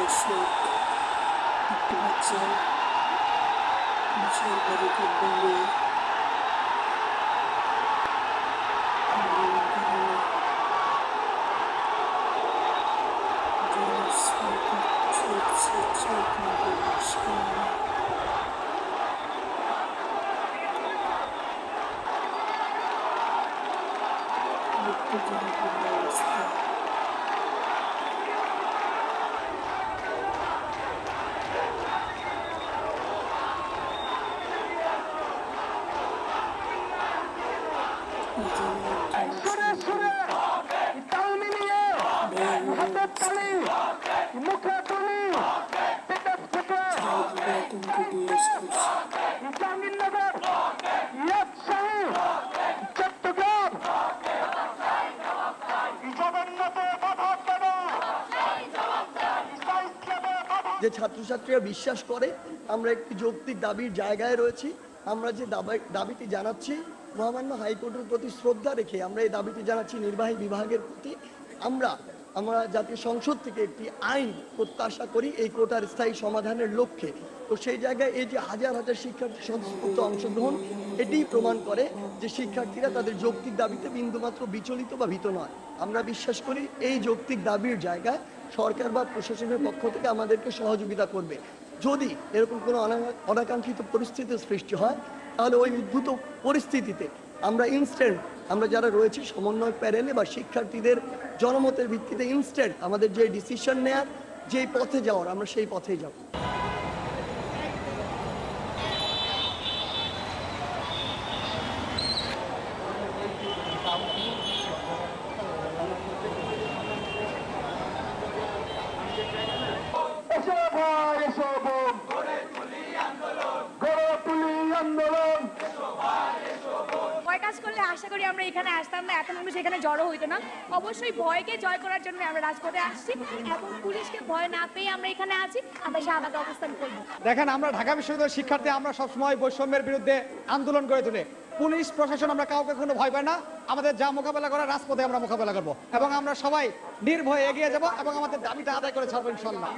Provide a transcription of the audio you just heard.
Arsenal, Mitchell, Mitchell Barika Bumbi, Thank you. সুরে সুরে তাল মিলিয়ে তালি মুখে তুলি জাহাঙ্গীরনগর যে ছাত্রছাত্রীরা বিশ্বাস করে, আমরা একটি যৌক্তিক দাবির জায়গায় রয়েছি। আমরা যে দাবি- দাবিটি জানাচ্ছি মহামান্য হাইকোর্টের প্রতি শ্রদ্ধা রেখে আমরা এই দাবিটি জানাচ্ছি নির্বাহী বিভাগের প্রতি। আমরা আমরা জাতীয় সংসদ থেকে একটি আইন প্রত্যাশা করি এই কোটার স্থায়ী সমাধানের লক্ষ্যে। তো সেই জায়গায় এই যে হাজার হাজার শিক্ষার্থী স্বতঃস্ফূর্ত অংশগ্রহণ, এটিই প্রমাণ করে যে শিক্ষার্থীরা তাদের যৌক্তিক দাবিতে বিন্দুমাত্র বিচলিত বা ভীত নয়। আমরা বিশ্বাস করি এই যৌক্তিক দাবির জায়গায় সরকার বা প্রশাসনের পক্ষ থেকে আমাদেরকে সহযোগিতা করবে। যদি এরকম কোনো অনা- অনাকাঙ্ক্ষিত পরিস্থিতির সৃষ্টি হয় তাহলে ওই উদ্ভূত পরিস্থিতিতে আমরা ইনস্ট্যান্ট আমরা যারা রয়েছি সমন্বয় প্যানেলে বা শিক্ষার্থীদের জনমতের ভিত্তিতে ইনস্ট্যান্ট আমাদের যে ডিসিশন নেয়ার, যেই পথে যাওয়ার, আমরা সেই পথেই যাব। কাজ করলে আশা করি আমরা এখানে আসতাম না এত মানুষ এখানে জড়ো হইতো না। অবশ্যই ভয়কে জয় করার জন্য আমরা রাজপথে আসছি এবং পুলিশকে ভয় না পেয়ে আমরা এখানে আছি আমরা শাহবাগে অবস্থান করব। দেখেন আমরা ঢাকা বিশ্ববিদ্যালয়ের শিক্ষার্থী আমরা সবসময় বৈষম্যের বিরুদ্ধে আন্দোলন করে তুলে। পুলিশ প্রশাসন আমরা কাউকে কোনো ভয় পাই না আমাদের যা মোকাবেলা করা রাজপথে আমরা মোকাবেলা করব। এবং আমরা সবাই নির্ভয়ে এগিয়ে যাব এবং আমাদের দাবিটা আদায় করে ছাড়বো ইনশাল্লাহ